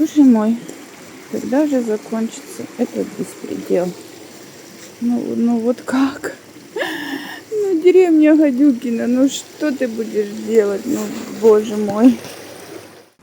Боже мой, когда же закончится этот беспредел? Ну, ну вот как? Ну, деревня Гадюкина, ну что ты будешь делать? Ну, боже мой.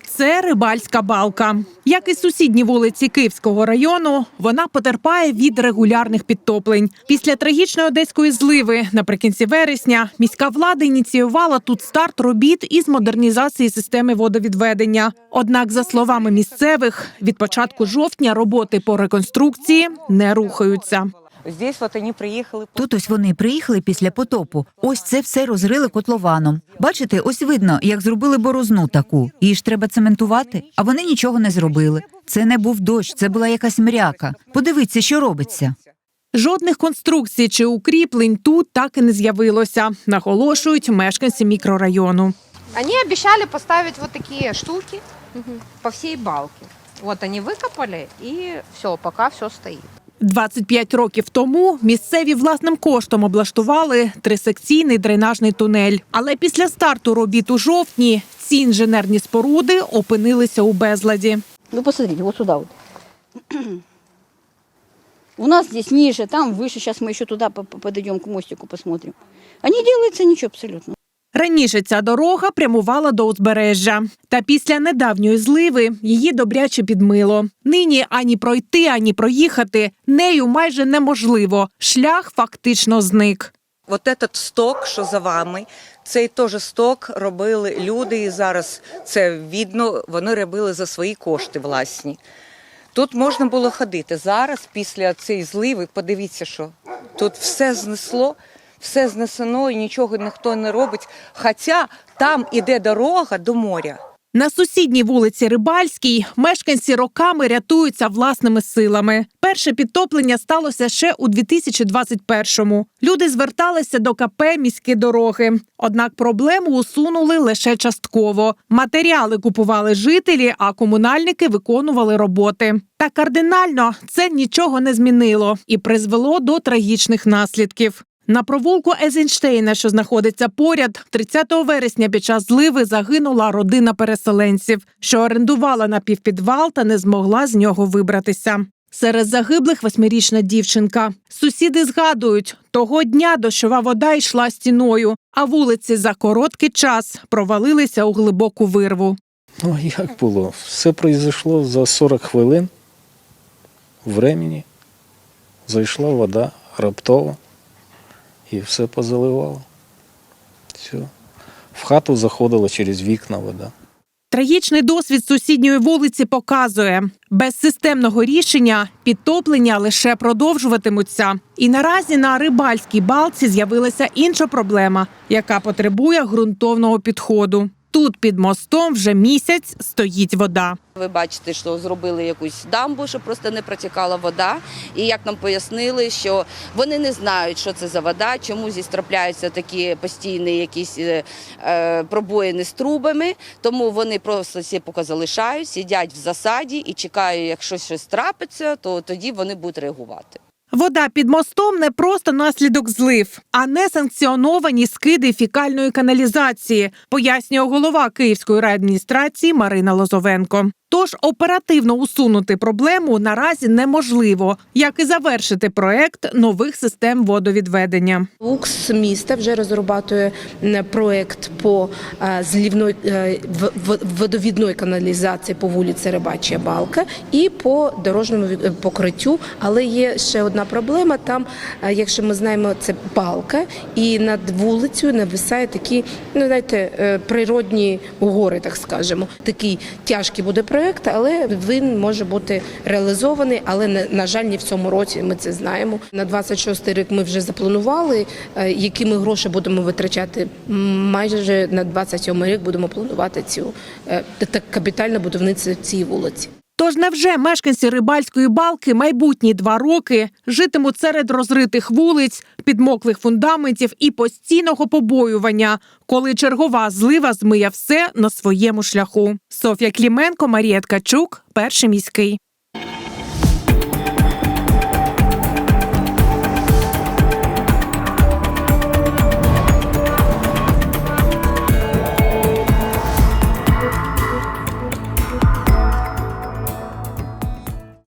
Це рибальська балка. Як і сусідні вулиці Київського району, вона потерпає від регулярних підтоплень. Після трагічної одеської зливи наприкінці вересня міська влада ініціювала тут старт робіт із модернізації системи водовідведення. Однак, за словами місцевих, від початку жовтня роботи по реконструкції не рухаються. Здесь вот они приехали. Тут ось вони приїхали після потопу. Ось це все розрили котлованом. Бачите, ось видно, як зробили борозну таку. Її ж треба цементувати, а вони нічого не зробили. Це не був дощ, це була якась мряка. Подивіться, що робиться. Жодних конструкцій чи укріплень тут так і не з'явилося, наголошують мешканці мікрорайону. Они обещали поставить вот такие штуки по всей балке. Вот они выкопали, и все, пока все стоит. 25 років тому місцеві власним коштом облаштували трисекційний дренажний тунель. Але після старту робіт у жовтні ці інженерні споруди опинилися у безладі. Вы посмотрите, вот сюда вот. У нас здесь ниже, там выше. Сейчас мы еще туда по- по- подойдем к мостику, посмотрим. А не делается ничего абсолютно. Раніше ця дорога прямувала до узбережжя. Та після недавньої зливи її добряче підмило. Нині ані пройти, ані проїхати нею майже неможливо. Шлях фактично зник. Вот этот сток, що за вами, цей теж сток робили люди, і зараз це видно, вони робили за свої кошти власні. Тут можна було ходити. Зараз, після цієї зливи, подивіться, що тут все знесло, все знесено і нічого ніхто не робить. Хоча там іде дорога до моря. На сусідній вулиці Рибальській мешканці роками рятуються власними силами. Перше підтоплення сталося ще у 2021-му. Люди зверталися до КП міські дороги. Однак проблему усунули лише частково. Матеріали купували жителі, а комунальники виконували роботи. Та кардинально це нічого не змінило і призвело до трагічних наслідків. На провулку Езенштейна, що знаходиться поряд, 30 вересня під час зливи загинула родина переселенців, що орендувала напівпідвал та не змогла з нього вибратися. Серед загиблих восьмирічна дівчинка. Сусіди згадують, того дня дощова вода йшла стіною, а вулиці за короткий час провалилися у глибоку вирву. Ну, як було? Все произошло за 40 хвилин времени. Зайшла вода раптово і все позаливало. Все. В хату заходила через вікна вода. Трагічний досвід сусідньої вулиці показує, без системного рішення підтоплення лише продовжуватимуться. І наразі на рибальській балці з'явилася інша проблема, яка потребує ґрунтовного підходу. Тут під мостом вже місяць стоїть вода. Ви бачите, що зробили якусь дамбу, щоб просто не протікала вода. І як нам пояснили, що вони не знають, що це за вода, чому здесь трапляються такі постійні якісь е, е, пробоїни з трубами. Тому вони просто всі поки залишають, сидять в засаді і чекають, якщо щось трапиться, то тоді вони будуть реагувати. Вода під мостом не просто наслідок злив, а несанкціоновані скиди фікальної каналізації, пояснює голова Київської райадміністрації Марина Лозовенко. Тож оперативно усунути проблему наразі неможливо, як і завершити проект нових систем водовідведення. УКС міста вже розробляє проект по е, злівної е, водовідної каналізації по вулиці Рибача Балка і по дорожньому е, покриттю. Але є ще одна проблема. Там, якщо ми знаємо, це балка, і над вулицею нависає такі, ну знаєте, природні гори, так скажемо. Такий тяжкий буде проект, але він може бути реалізований. Але на- жаль, не в цьому році. Ми це знаємо. На 26 рік ми вже запланували, е, які ми гроші будемо витрачати. Майже на 27 рік будемо планувати цю е, так капітальне будівництво цієї вулиці. Тож невже мешканці рибальської балки майбутні два роки житимуть серед розритих вулиць, підмоклих фундаментів і постійного побоювання, коли чергова злива змиє все на своєму шляху? Софія Кліменко, Марія Ткачук, перший міський.